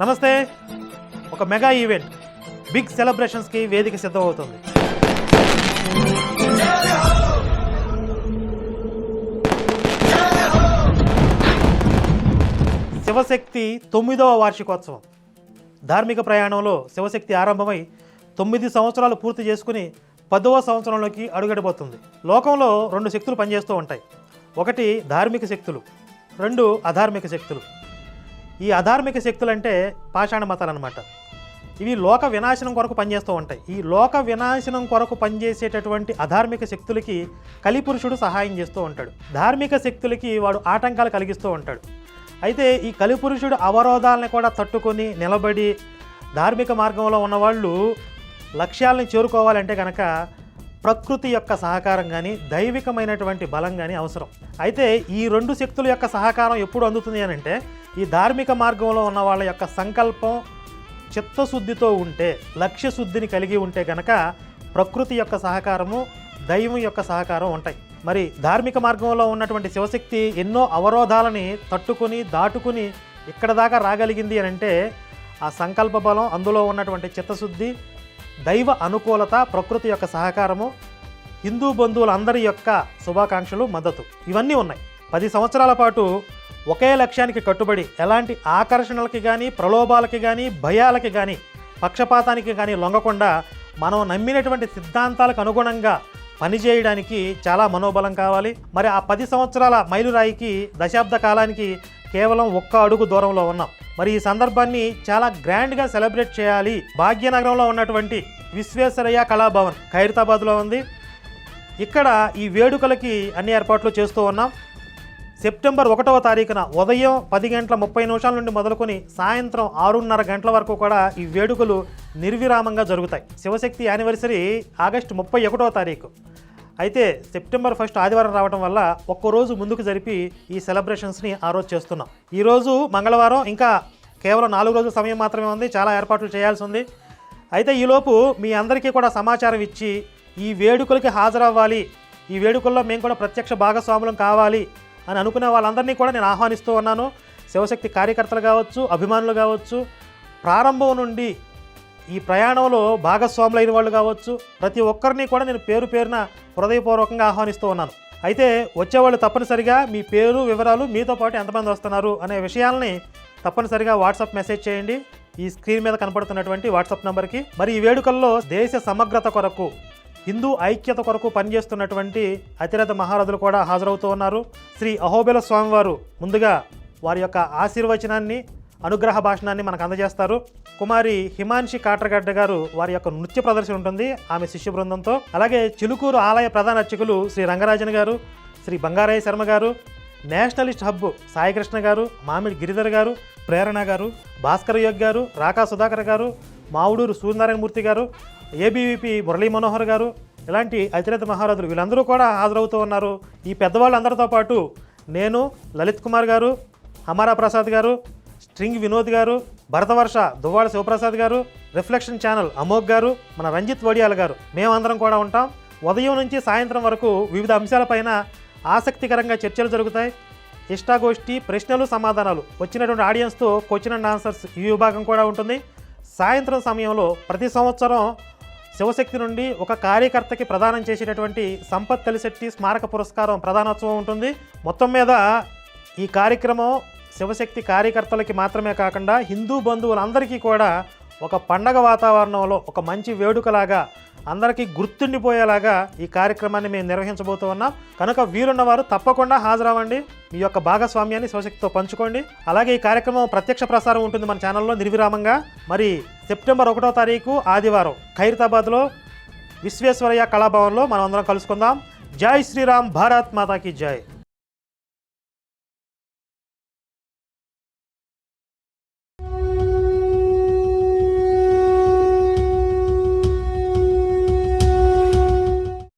నమస్తే. ఒక mega event. Big సెలబ్రేషన్స్కి వేదిక సిద్ధమవుతుంది. శివశక్తి తొమ్మిదవ వార్షికోత్సవం. ధార్మిక ప్రయాణంలో శివశక్తి ఆరంభమై తొమ్మిది సంవత్సరాలు పూర్తి చేసుకుని పదవ సంవత్సరంలోకి అడుగడిపోతుంది లోకంలో రెండు శక్తులు పనిచేస్తూ ఉంటాయి. ఒకటి ధార్మిక శక్తులు రెండు అధార్మిక శక్తులు. ఈ అధార్మిక శక్తులు అంటే పాషాణ మతాలు అనమాట ఇవి లోక వినాశనం కొరకు పనిచేస్తూ ఉంటాయి. ఈ లోక వినాశనం కొరకు పనిచేసేటటువంటి అధార్మిక శక్తులకి కలిపురుషుడు సహాయం చేస్తూ ఉంటాడు. ధార్మిక శక్తులకి వాడు ఆటంకాలు కలిగిస్తూ ఉంటాడు. అయితే ఈ కలిపురుషుడు అవరోధాలను కూడా తట్టుకొని నిలబడి ధార్మిక మార్గంలో ఉన్నవాళ్ళు లక్ష్యాలని చేరుకోవాలంటే కనుక ప్రకృతి యొక్క సహకారం కానీ దైవికమైనటువంటి బలం కానీ అవసరం. అయితే ఈ రెండు శక్తుల యొక్క సహకారం ఎప్పుడు అందుతుంది అని అంటే ఈ ధార్మిక మార్గంలో ఉన్న వాళ్ళ యొక్క సంకల్పం చిత్తశుద్ధితో ఉంటే లక్ష్య శుద్ధిని కలిగి ఉంటే కనుక ప్రకృతి యొక్క సహకారము దైవం యొక్క సహకారం ఉంటాయి. మరి ధార్మిక మార్గంలో ఉన్నటువంటి శివశక్తి ఎన్నో అవరోధాలని తట్టుకుని దాటుకుని ఇక్కడ దాకా రాగలిగింది అని అంటే ఆ సంకల్ప బలం అందులో ఉన్నటువంటి చిత్తశుద్ధి దైవ అనుకూలత ప్రకృతి యొక్క సహకారము హిందూ బంధువులందరి యొక్క శుభాకాంక్షలు మద్దతు. ఇవన్నీ ఉన్నాయి. పది సంవత్సరాల పాటు ఒకే లక్ష్యానికి కట్టుబడి ఎలాంటి ఆకర్షణలకి కానీ ప్రలోభాలకి కానీ భయాలకి కానీ పక్షపాతానికి కానీ లొంగకుండా మనం నమ్మినటువంటి సిద్ధాంతాలకు అనుగుణంగా పనిచేయడానికి చాలా మనోబలం కావాలి. మరి ఆ పది సంవత్సరాల మైలురాయికి దశాబ్ద కాలానికి కేవలం ఒక్క అడుగు దూరంలో ఉన్నాం. మరి ఈ సందర్భాన్ని చాలా గ్రాండ్గా సెలబ్రేట్ చేయాలి. భాగ్యనగరంలో ఉన్నటువంటి విశ్వేశ్వరయ్య కళాభవన్ ఖైరతాబాద్లో ఉంది. ఇక్కడ ఈ వేడుకలకి అన్ని ఏర్పాట్లు చేస్తూ ఉన్నాం. సెప్టెంబర్ ఒకటవ తారీఖున ఉదయం పది గంటల ముప్పై నిమిషాల నుండి మొదలుకొని సాయంత్రం ఆరున్నర గంటల వరకు కూడా ఈ వేడుకలు నిర్విరామంగా జరుగుతాయి. శివశక్తి యానివర్సరీ ఆగస్టు ముప్పై ఒకటవ తారీఖు. అయితే సెప్టెంబర్ ఫస్ట్ ఆదివారం రావడం వల్ల ఒక్కరోజు ముందుకు జరిపి ఈ సెలబ్రేషన్స్ని ఆ రోజు చేస్తున్నాం. ఈరోజు మంగళవారం ఇంకా కేవలం నాలుగు రోజుల సమయం మాత్రమే ఉంది చాలా ఏర్పాట్లు చేయాల్సి ఉంది. అయితే ఈలోపు మీ అందరికీ కూడా సమాచారం ఇచ్చి ఈ వేడుకలకి హాజరవ్వాలి ఈ వేడుకల్లో మేము కూడా ప్రత్యక్ష భాగస్వాములం కావాలి అని అనుకునే వాళ్ళందరినీ కూడా నేను ఆహ్వానిస్తూ ఉన్నాను. శివశక్తి కార్యకర్తలు కావచ్చు అభిమానులు కావచ్చు ప్రారంభం నుండి ఈ ప్రయాణంలో భాగస్వాములైన వాళ్ళు కావచ్చు ప్రతి ఒక్కరిని కూడా నేను పేరు పేరున హృదయపూర్వకంగా ఆహ్వానిస్తూ ఉన్నాను. అయితే వచ్చేవాళ్ళు తప్పనిసరిగా మీ పేరు వివరాలు మీతో పాటు ఎంతమంది వస్తున్నారు అనే విషయాల్ని తప్పనిసరిగా వాట్సాప్ మెసేజ్ చేయండి. ఈ స్క్రీన్ మీద కనపడుతున్నటువంటి వాట్సాప్ నెంబర్కి. మరి ఈ వేడుకల్లో దేశ సమగ్రత కొరకు హిందూ ఐక్యత కొరకు పనిచేస్తున్నటువంటి అతిరథ మహారథులు కూడా హాజరవుతూ ఉన్నారు. శ్రీ అహోబిల స్వామివారు ముందుగా వారి యొక్క ఆశీర్వచనాన్ని అనుగ్రహ భాషణాన్ని మనకు అందజేస్తారు. కుమారి హిమాన్షి కాట్రగడ్డ గారు వారి యొక్క నృత్య ప్రదర్శన ఉంటుంది. ఆమె శిష్య బృందంతో. అలాగే చిలుకూరు ఆలయ ప్రధాన అర్చకులు శ్రీ రంగరాజన్ గారు శ్రీ బంగారయ్య శర్మ గారు నేషనలిస్ట్ హబ్ సాయికృష్ణ గారు మామిడి గిరిధర్ గారు ప్రేరణ గారు భాస్కర్ యోగ్ గారు రాకా సుధాకర్ గారు మావుడూరు సూర్యనారాయణమూర్తి గారు ఏబీవీపీ మురళీ మనోహర్ గారు ఇలాంటి అతిరథ మహారాజులు వీళ్ళందరూ కూడా హాజరవుతూ ఉన్నారు. ఈ పెద్దవాళ్ళందరితో పాటు నేను లలిత్ కుమార్ గారు అమరా ప్రసాద్ గారు స్ట్రింగ్ వినోద్ గారు భరతవర్ష దువ్వాడ శివప్రసాద్ గారు రిఫ్లెక్షన్ ఛానల్ అమోక్ గారు మన రంజిత్ వడియాల గారు. మేమందరం కూడా ఉంటాం. ఉదయం నుంచి సాయంత్రం వరకు వివిధ అంశాలపైన ఆసక్తికరంగా చర్చలు జరుగుతాయి. ఇష్టాగోష్ఠి ప్రశ్నలు సమాధానాలు. వచ్చినటువంటి ఆడియన్స్తో క్వశ్చన్ అండ్ ఆన్సర్స్ ఈ విభాగం కూడా ఉంటుంది. సాయంత్రం సమయంలో ప్రతి సంవత్సరం శివశక్తి నుండి ఒక కార్యకర్తకి ప్రదానం చేసేటటువంటి సంపత్ తలిశెట్టి స్మారక పురస్కారం ప్రధానోత్సవం ఉంటుంది. మొత్తం మీద ఈ కార్యక్రమం శివశక్తి కార్యకర్తలకి మాత్రమే కాకుండా హిందూ బంధువులందరికీ కూడా ఒక పండగ వాతావరణంలో ఒక మంచి వేడుకలాగా అందరికీ గుర్తుండిపోయేలాగా ఈ కార్యక్రమాన్ని మేము నిర్వహించబోతూ ఉన్నాం. కనుక వీరున్న వారు తప్పకుండా హాజరవ్వండి. మీ యొక్క భాగస్వామ్యాన్ని శివశక్తితో పంచుకోండి. అలాగే ఈ కార్యక్రమం ప్రత్యక్ష ప్రసారం ఉంటుంది మన ఛానల్లో నిర్విరామంగా. మరి సెప్టెంబర్ ఒకటో తారీఖు ఆదివారం ఖైరతాబాద్లో విశ్వేశ్వరయ్య కళాభవన్లో మనం అందరం కలుసుకుందాం. జై శ్రీరామ్ భారత్ మాతాకి జై.